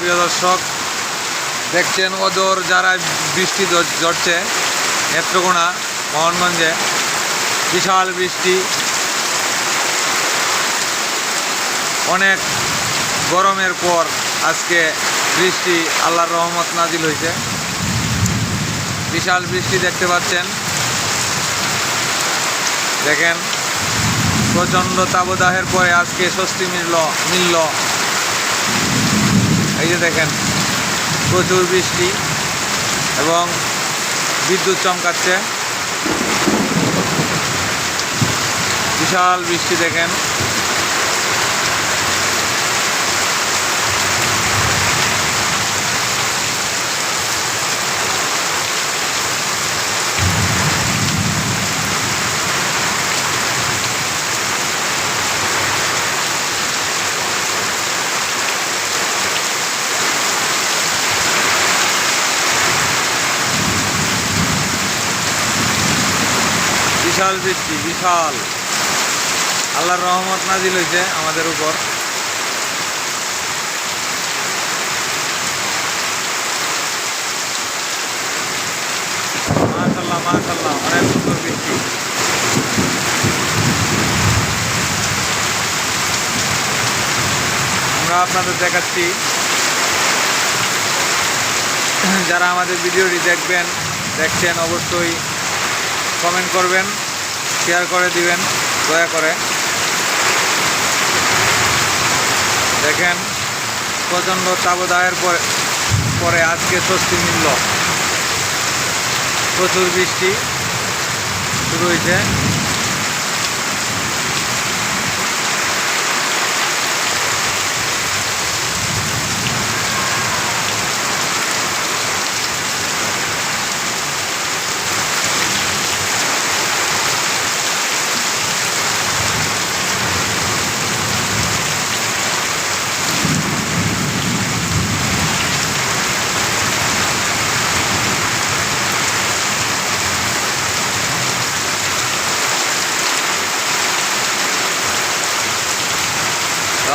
প্রিয় দর্শক, দেখছেন ওদর যারা বৃষ্টি ঝরছে নেত্রকোনা, মোহনগঞ্জে, বিশাল বৃষ্টি। অনেক গরমের পর আজকে বৃষ্টি আল্লাহর রহমত নাজিল হয়েছে। বিশাল বৃষ্টি দেখতে পাচ্ছেন। দেখেন, প্রচণ্ড তাবদাহের পরে আজকে স্বস্তি মিলল মিলল। যে দেখেন প্রচুর বৃষ্টি এবং বিদ্যুৎ চমকাচ্ছে। বিশাল বৃষ্টি দেখেন। বিশাল বৃষ্টি, বিশাল। আল্লাহর রহমত নাজিল হয়েছে আমাদের উপর। অনেক সুন্দর আমরা আপনাদের দেখাচ্ছি। যারা আমাদের ভিডিওটি দেখবেন, দেখছেন, অবশ্যই কমেন্ট করবেন। শেয়ার করে দিবেন, দয়া করে। দেখেন, প্রচণ্ড তাবদাহের পরে পরে আজকে স্বস্তি মিলল। প্রচুর বৃষ্টি শুরু হয়েছে।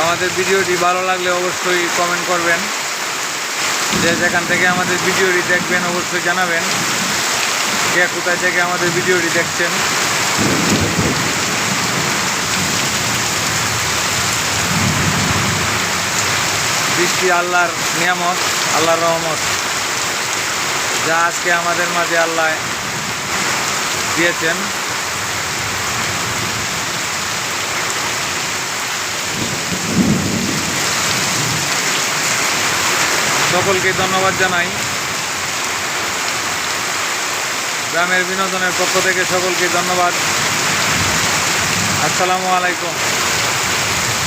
আমাদের ভিডিওটি ভালো লাগলে অবশ্যই কমেন্ট করবেন। যে যেখান থেকে আমাদের ভিডিওটি দেখবেন, অবশ্যই জানাবেন কে কোথায় থেকে আমাদের ভিডিওটি দেখছেন। বৃষ্টি আল্লাহর নিয়ামত, আল্লাহর রহমত। যা আজকে আমাদের মাঝে আল্লাহ দিয়েছেন। সকলকে ধন্যবাদ জানাই। গ্রামের বিনোদনের পক্ষ থেকে সকলকে ধন্যবাদ। আসসালামু আলাইকুম।